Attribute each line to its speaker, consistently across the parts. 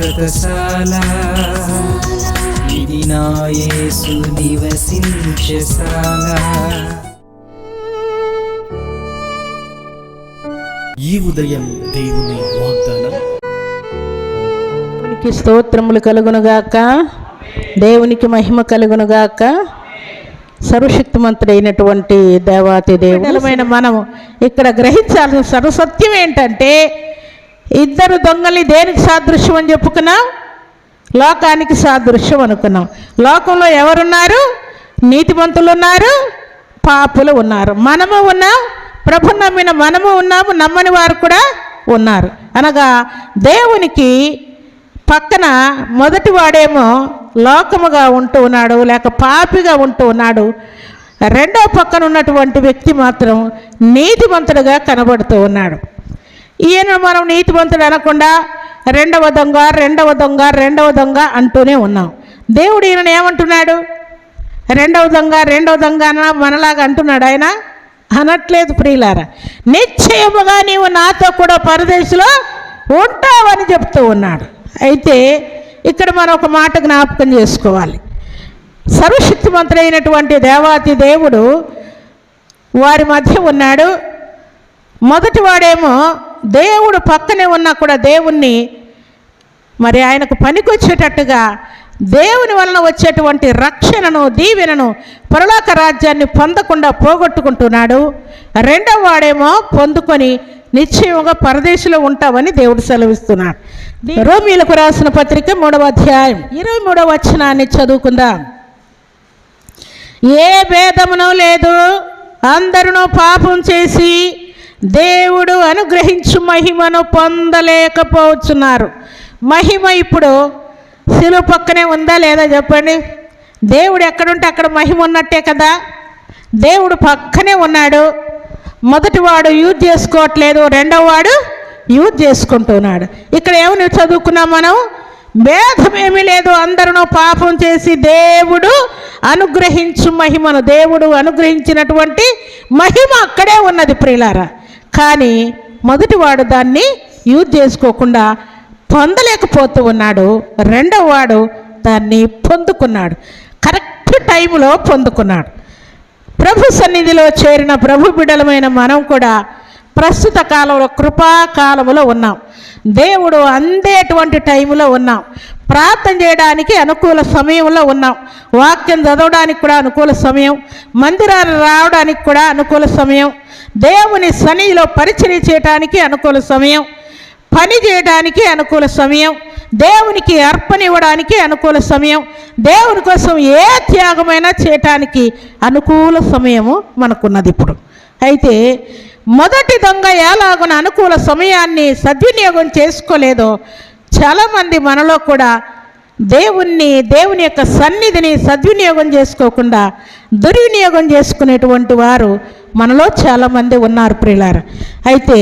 Speaker 1: శాశ్వతశాల ఇది నా యేసు నివసించశాల
Speaker 2: ఈ ఉదయం దేవుని వాగ్దానం.
Speaker 3: దేవునికి స్తోత్రములు కలుగునుగాక. దేవునికి మహిమ కలుగునుగాక. సర్వశక్తిమంతుడైనటువంటి దేవాతి దేవుడమైన మనం ఇక్కడ గ్రహించాల్సిన సర్వసత్యం ఏంటంటే ఇద్దరు దొంగల్ని దేనికి సాదృశ్యం అని చెప్పుకున్నాం? లోకానికి సాదృశ్యం అనుకున్నాం. లోకంలో ఎవరున్నారు? నీతిమంతులు ఉన్నారు పాపులు ఉన్నారు. మనము ఉన్నాం ప్రభు నమ్మిన మనము ఉన్నాము నమ్మని వారు కూడా ఉన్నారు. అనగా దేవునికి పక్కన మొదటి వాడేమో లోకముగా ఉంటూ ఉన్నాడు లేక పాపిగా ఉంటూ ఉన్నాడు. రెండో పక్కన ఉన్నటువంటి వ్యక్తి మాత్రం నీతిమంతుడుగా కనబడుతూ ఉన్నాడు. ఈయన మనం నీతివంతుడు అనకుండా రెండవ దొంగ రెండవ దొంగ రెండవ దొంగ అంటూనే ఉన్నాం. దేవుడు ఈయన ఏమంటున్నాడు? రెండవ దొంగ రెండవ దొంగ అన్న మనలాగా అంటున్నాడు ఆయన? అనట్లేదు ప్రియులారా. నిశ్చయముగా నీవు నాతో కూడా పరదేశంలో ఉంటావని చెప్తూ ఉన్నాడు. అయితే ఇక్కడ మనం ఒక మాట జ్ఞాపకం చేసుకోవాలి. సర్వశక్తిమంతుడైనటువంటి దేవాతి దేవుడు వారి మధ్య ఉన్నాడు. మొదటి వాడేమో దేవుడు పక్కనే ఉన్నా కూడా దేవుణ్ణి మరి ఆయనకు పనికొచ్చేటట్టుగా దేవుని వలన వచ్చేటువంటి రక్షణను దీవెనను పరలోక రాజ్యాన్ని పొందకుండా పోగొట్టుకుంటున్నాడు. రెండవ వాడేమో పొందుకొని నిశ్చయంగా పరదేశంలో ఉంటావని దేవుడు సెలవిస్తున్నాడు. రోమీలకు రాసిన పత్రిక మూడవ అధ్యాయం. ఇరవై మూడవ వచనాన్ని చదువుకుందాం. ఏ భేదమును లేదు. అందరూ పాపం చేసి దేవుడు అనుగ్రహించు మహిమను పొందలేకపోతున్నారు. మహిమ ఇప్పుడు శిలువ పక్కనే ఉందా లేదా చెప్పండి? దేవుడు ఎక్కడుంటే అక్కడ మహిమ ఉన్నట్టే కదా? దేవుడు పక్కనే ఉన్నాడు. మొదటివాడు యూజ్ చేసుకోవట్లేదు రెండవ వాడు యూజ్ చేసుకుంటున్నాడు. ఇక్కడ ఏమని చదువుకున్నాం మనం? భేదమేమీ లేదు అందరూ పాపం చేసి దేవుడు అనుగ్రహించు మహిమను దేవుడు అనుగ్రహించినటువంటి మహిమ అక్కడే ఉన్నది ప్రియులారా. కానీ మొదటివాడు దాన్ని యూజ్ చేసుకోకుండా పొందలేకపోతూ ఉన్నాడు. రెండవ వాడు దాన్ని పొందుకున్నాడు. కరెక్ట్ టైంలో పొందుకున్నాడు. ప్రభు సన్నిధిలో చేరిన ప్రభు బిడలమైన మనం కూడా ప్రస్తుత కాలంలో కృపాకాలంలో ఉన్నాం. దేవుడు అందేటువంటి టైంలో ఉన్నాం. ప్రార్థన చేయడానికి అనుకూల సమయంలో ఉన్నాం. వాక్యం చదవడానికి కూడా అనుకూల సమయం. మందిరాలు రావడానికి కూడా అనుకూల సమయం. దేవుని సన్నిధిలో పరిచయం చేయడానికి అనుకూల సమయం. పని చేయడానికి అనుకూల సమయం. దేవునికి అర్పణ ఇవ్వడానికి అనుకూల సమయం. దేవుని కోసం ఏ త్యాగమైనా చేయటానికి అనుకూల సమయము మనకున్నది ఇప్పుడు. అయితే మొదటి దొంగ ఎలాగున అనుకూల సమయాన్ని సద్వినియోగం చేసుకోలేదో చాలామంది మనలో కూడా దేవుణ్ణి దేవుని యొక్క సన్నిధిని సద్వినియోగం చేసుకోకుండా దుర్వినియోగం చేసుకునేటువంటి వారు మనలో చాలామంది ఉన్నారు ప్రియులార. అయితే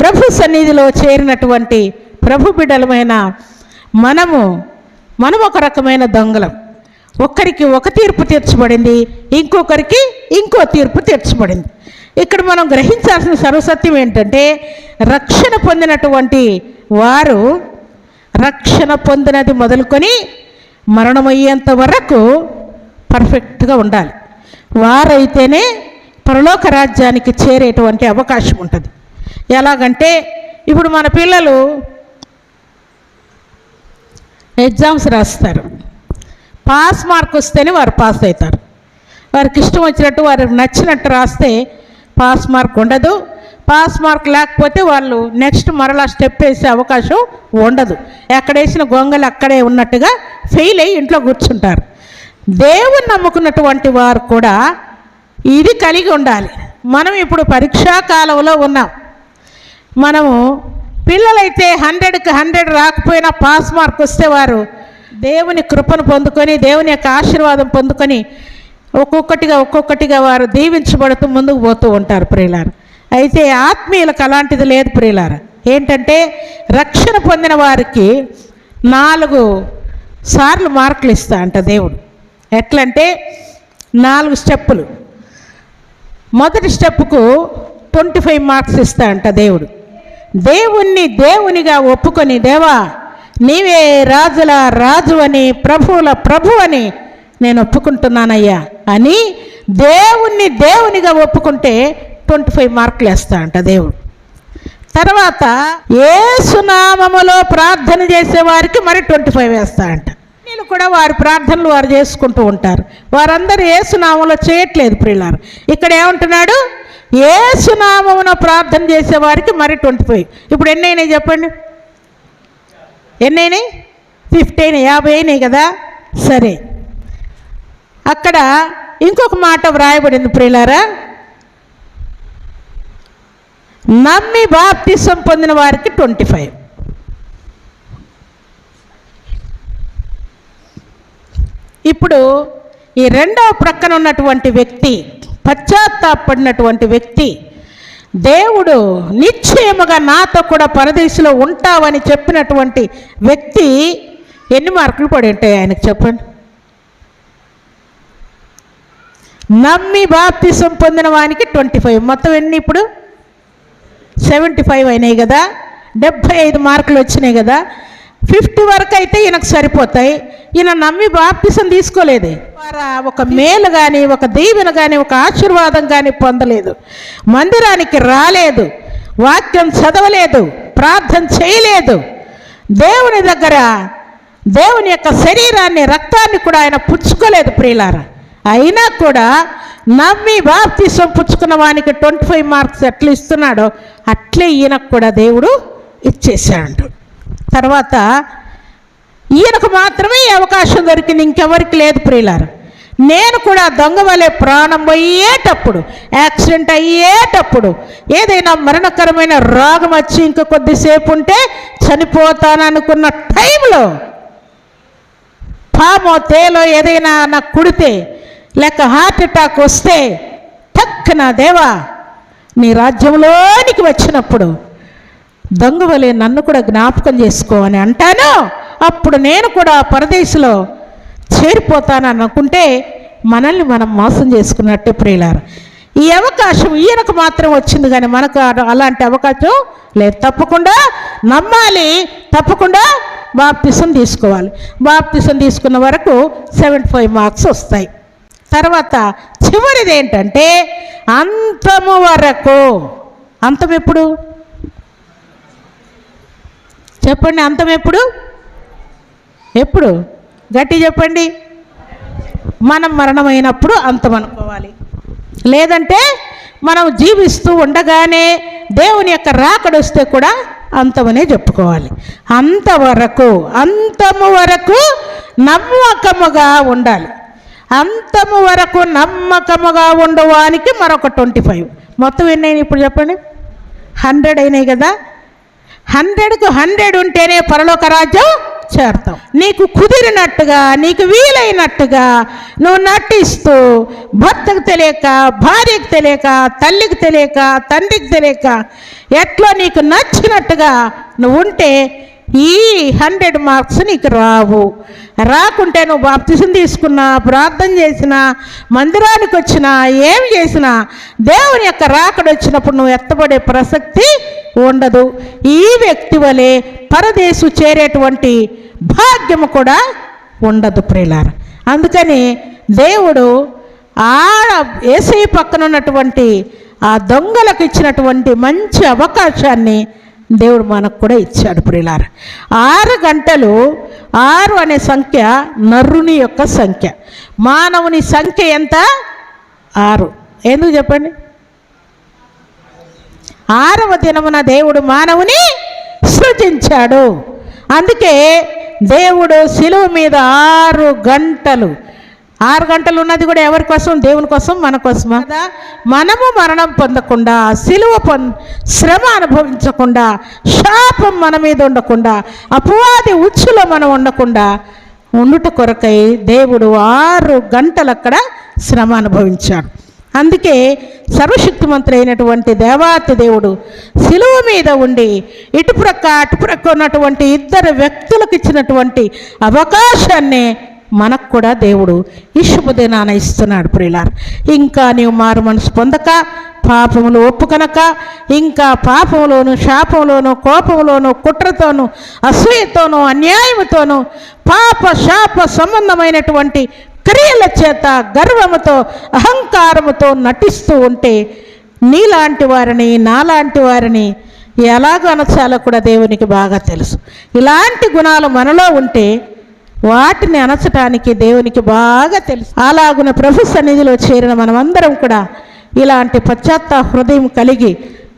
Speaker 3: ప్రభు సన్నిధిలో చేరినటువంటి ప్రభు బిడ్డలమైన మనము మనం ఒక రకమైన దొంగలం. ఒకరికి ఒక తీర్పు తీర్చబడింది ఇంకొకరికి ఇంకో తీర్పు తీర్చబడింది. ఇక్కడ మనం గ్రహించాల్సిన సర్వసత్యం ఏంటంటే రక్షణ పొందినటువంటి వారు రక్షణ పొందినది మొదలుకొని మరణమయ్యేంత వరకు పర్ఫెక్ట్గా ఉండాలి. వారైతేనే పరలోక రాజ్యానికి చేరేటువంటి అవకాశం ఉంటుంది. ఎలాగంటే ఇప్పుడు మన పిల్లలు ఎగ్జామ్స్ రాస్తారు. పాస్ మార్క్ వస్తేనే వారు పాస్ అవుతారు. వారికి ఇష్టం వచ్చినట్టు వారికి నచ్చినట్టు రాస్తే పాస్ మార్క్ ఉండదు. పాస్ మార్క్ లేకపోతే వాళ్ళు నెక్స్ట్ మరలా స్టెప్ వేసే అవకాశం ఉండదు. ఎక్కడ వేసిన గొంగలు అక్కడే ఉన్నట్టుగా ఫెయిల్ అయ్యి ఇంట్లో కూర్చుంటారు. దేవుని నమ్ముకున్నటువంటి వారు కూడా ఇది కలిగి ఉండాలి. మనం ఇప్పుడు పరీక్షా కాలంలో ఉన్నాం. మనము పిల్లలైతే హండ్రెడ్కి హండ్రెడ్ రాకపోయినా పాస్ మార్క్ వస్తే వారు దేవుని కృపను పొందుకొని దేవుని యొక్క ఆశీర్వాదం పొందుకొని ఒక్కొక్కటిగా ఒక్కొక్కటిగా వారు దీవించబడుతూ ముందుకు పోతూ ఉంటారు ప్రియులారు. అయితే ఆత్మీయులకు అలాంటిది లేదు ప్రియులార. ఏంటంటే రక్షణ పొందిన వారికి నాలుగు సార్లు మార్కులు ఇస్తా అంట దేవుడు. ఎట్లంటే నాలుగు స్టెప్పులు. మొదటి స్టెప్కు ట్వంటీ ఫైవ్ మార్క్స్ ఇస్తా అంట దేవుడు. దేవుణ్ణి దేవునిగా ఒప్పుకొని దేవా నీవే రాజుల రాజు అని ప్రభువుల ప్రభు అని నేను ఒప్పుకుంటున్నానయ్యా అని దేవుణ్ణి దేవునిగా ఒప్పుకుంటే ట్వంటీ ఫైవ్ మార్కులు వేస్తా అంట దేవుడు. తర్వాత ఏసునామములో ప్రార్థన చేసేవారికి మరి ట్వంటీ ఫైవ్ వేస్తా అంట నేను కూడా వారి ప్రార్థనలు వారు చేసుకుంటూ ఉంటారు. వారందరూ ఏసునామంలో చేయట్లేదు ప్రియులారు. ఇక్కడ ఏమంటున్నాడు? ఏసునామమున ప్రార్థన చేసేవారికి మరి ట్వంటీ ఫైవ్ ఇప్పుడు ఎన్ని అయినాయి చెప్పండి? ఎన్ని అయినాయి? ఫిఫ్టీన్ యాభై అయినాయి కదా? సరే. అక్కడ ఇంకొక మాట వ్రాయబడింది ప్రియులారా. నమ్మి బాప్తిసం పొందిన వారికి ట్వంటీ ఫైవ్. ఇప్పుడు ఈ రెండవ ప్రక్కన ఉన్నటువంటి వ్యక్తి పశ్చాత్తాపడినటువంటి వ్యక్తి దేవుడు నిశ్చయముగా నాతో కూడా పరదేశంలో ఉంటావని చెప్పినటువంటి వ్యక్తి ఎన్ని మార్కులు పడి ఉంటాయి ఆయనకు చెప్పండి? నమ్మి బాప్తిసం పొందిన వానికి ట్వంటీ ఫైవ్. మొత్తం ఎన్ని ఇప్పుడు? సెవెంటీ ఫైవ్ అయినాయి కదా డెబ్భై ఐదు మార్కులు వచ్చినాయి కదా ఫిఫ్టీ వరకు అయితే ఈయనకు సరిపోతాయి. ఈయన నమ్మి బాప్తిసం తీసుకోలేదు. ఒక మేలు కానీ ఒక దీవెన కానీ ఒక ఆశీర్వాదం కానీ పొందలేదు. మందిరానికి రాలేదు. వాక్యం చదవలేదు. ప్రార్థన చేయలేదు. దేవుని దగ్గర దేవుని యొక్క శరీరాన్ని రక్తాన్ని కూడా ఆయన పుచ్చుకోలేదు ప్రియులారా. అయినా కూడా నమ్మి బాప్తిసం పుచ్చుకున్న వానికి ట్వంటీ ఫైవ్ మార్క్స్ ఎట్లా ఇస్తున్నాడో అట్లే ఈయనకు కూడా దేవుడు ఇచ్చేసాడు తర్వాత ఈయనకు మాత్రమే అవకాశం దొరికింది ఇంకెవరికి లేదు ప్రియులారు. నేను కూడా దొంగ వలె ప్రాణం పోయేటప్పుడు యాక్సిడెంట్ అయ్యేటప్పుడు ఏదైనా మరణకరమైన రోగం వచ్చి ఇంక కొద్దిసేపు ఉంటే చనిపోతాననుకున్న టైంలో పామో తేలో ఏదైనా నాకు కుడితే లేక హార్ట్ అటాక్ వస్తే నా దేవా నీ రాజ్యంలోనికి వచ్చినప్పుడు దొంగవలే నన్ను కూడా జ్ఞాపకం చేసుకో అని అంటాను అప్పుడు నేను కూడా పరదేశంలో చేరిపోతాను అనుకుంటే మనల్ని మనం మోసం చేసుకున్నట్టే ప్రియులారు. ఈ అవకాశం ఈయనకు మాత్రం వచ్చింది కానీ మనకు అలాంటి అవకాశం లేదు. తప్పకుండా నమ్మాలి తప్పకుండా బాప్తిసం తీసుకోవాలి. బాప్తిసం తీసుకున్న వరకు సెవెంటీ ఫైవ్ మార్క్స్ వస్తాయి. తర్వాత చివరిది ఏంటంటే అంతము వరకు. అంతం ఎప్పుడు? చెప్పండి అంతం ఎప్పుడు? ఎప్పుడు? గట్టి చెప్పండి. మనం మరణమైనప్పుడు అంతం అనుకోవాలి. లేదంటే మనం జీవిస్తూ ఉండగానే దేవుని యొక్క రాకడొస్తే కూడా అంతమనే చెప్పుకోవాలి. అంతవరకు అంతము వరకు నమ్మకముగా ఉండాలి. అంతము వరకు నమ్మకముగా ఉండవానికి మరొక ట్వంటీ ఫైవ్. మొత్తం ఎన్ని అయినాయి ఇప్పుడు చెప్పండి? హండ్రెడ్ అయినాయి కదా? హండ్రెడ్కు హండ్రెడ్ ఉంటేనే పరలోక రాజ్యం చేరతాం నీకు కుదిరినట్టుగా నీకు వీలైనట్టుగా నువ్వు నటిస్తూ భర్తకు తెలియక భార్యకు తెలియక తల్లికి తెలియక తండ్రికి తెలియక ఎట్లా నీకు నచ్చినట్టుగా నువ్వు ఉంటే ఈ హండ్రెడ్ మార్క్స్ నీకు రావు. రాకుంటే నువ్వు బాప్తిసం తీసుకున్నా ప్రార్థన చేసినా మందిరానికి వచ్చినా ఏం చేసినా దేవుని యొక్క రాకడ వచ్చినప్పుడు నువ్వు ఎత్తబడే ప్రసక్తి ఉండదు. ఈ వ్యక్తి వలె పరదేశు చేరేటువంటి భాగ్యము కూడా ఉండదు ప్రియులార. అందుకని దేవుడు ఆ ఏసీ పక్కన ఉన్నటువంటి ఆ దొంగలకు ఇచ్చినటువంటి మంచి అవకాశాన్ని దేవుడు మనకు కూడా ఇచ్చాడు ప్రియులార ఆరు గంటలు ఆరు అనే సంఖ్య నరుని యొక్క సంఖ్య. మానవుని సంఖ్య ఎంత? ఆరు. ఎందుకు చెప్పండి? ఆరవ దినమున దేవుడు మానవుని సృజించాడు. అందుకే దేవుడు శిలువ మీద ఆరు గంటలు ఆరు గంటలు ఉన్నది కూడా ఎవరి కోసం? దేవుని కోసం మన కోసం కదా? మనము మరణం పొందకుండా సిలువ పొం శ్రమ అనుభవించకుండా శాపం మన మీద ఉండకుండా అపవాది ఉచ్చులో మనం ఉండకుండా ఉండుట కొరకై దేవుడు ఆరు గంటలు అక్కడ శ్రమ అనుభవించాడు. అందుకే సర్వశక్తిమంతుడు అయినటువంటి దేవాతి దేవుడు శిలువ మీద ఉండి ఇటుప్రక్క అటుప్రక్క ఉన్నటువంటి ఇద్దరు వ్యక్తులకు ఇచ్చినటువంటి అవకాశాన్ని మనకు కూడా దేవుడు ఈ శుభదినాన ఇస్తున్నాడు ప్రిలార్ ఇంకా నీవు మారు మనసు పొందక పాపములు ఒప్పుకనక ఇంకా పాపంలోను శాపంలోను కోపంలోను కుట్రతోను అసూయతోనూ అన్యాయముతోనూ పాప శాప సంబంధమైనటువంటి క్రియల చేత గర్వముతో అహంకారముతో నటిస్తూ ఉంటే నీలాంటి వారిని నాలాంటి వారిని ఎలాగ అనచాలో కూడా దేవునికి బాగా తెలుసు. ఇలాంటి గుణాలు మనలో ఉంటే వాటిని అనచటానికి దేవునికి బాగా తెలుసు. అలాగున ప్రభు సన్నిధిలో చేరిన మనమందరం కూడా ఇలాంటి పశ్చాత్త హృదయం కలిగి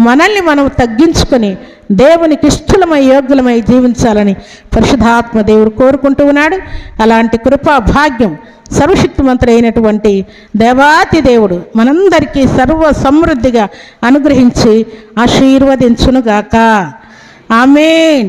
Speaker 3: మనల్ని మనం తగ్గించుకొని దేవునికి ఇష్టలమై యోగ్యులమై జీవించాలని పరిశుధాత్మ దేవుడు కోరుకుంటూ ఉన్నాడు. అలాంటి కృపా భాగ్యం సర్వశక్తిమంతుడు అయినటువంటి దేవాతి దేవుడు మనందరికీ సర్వ సమృద్ధిగా అనుగ్రహించి ఆశీర్వదించునుగాక. ఆమెన్.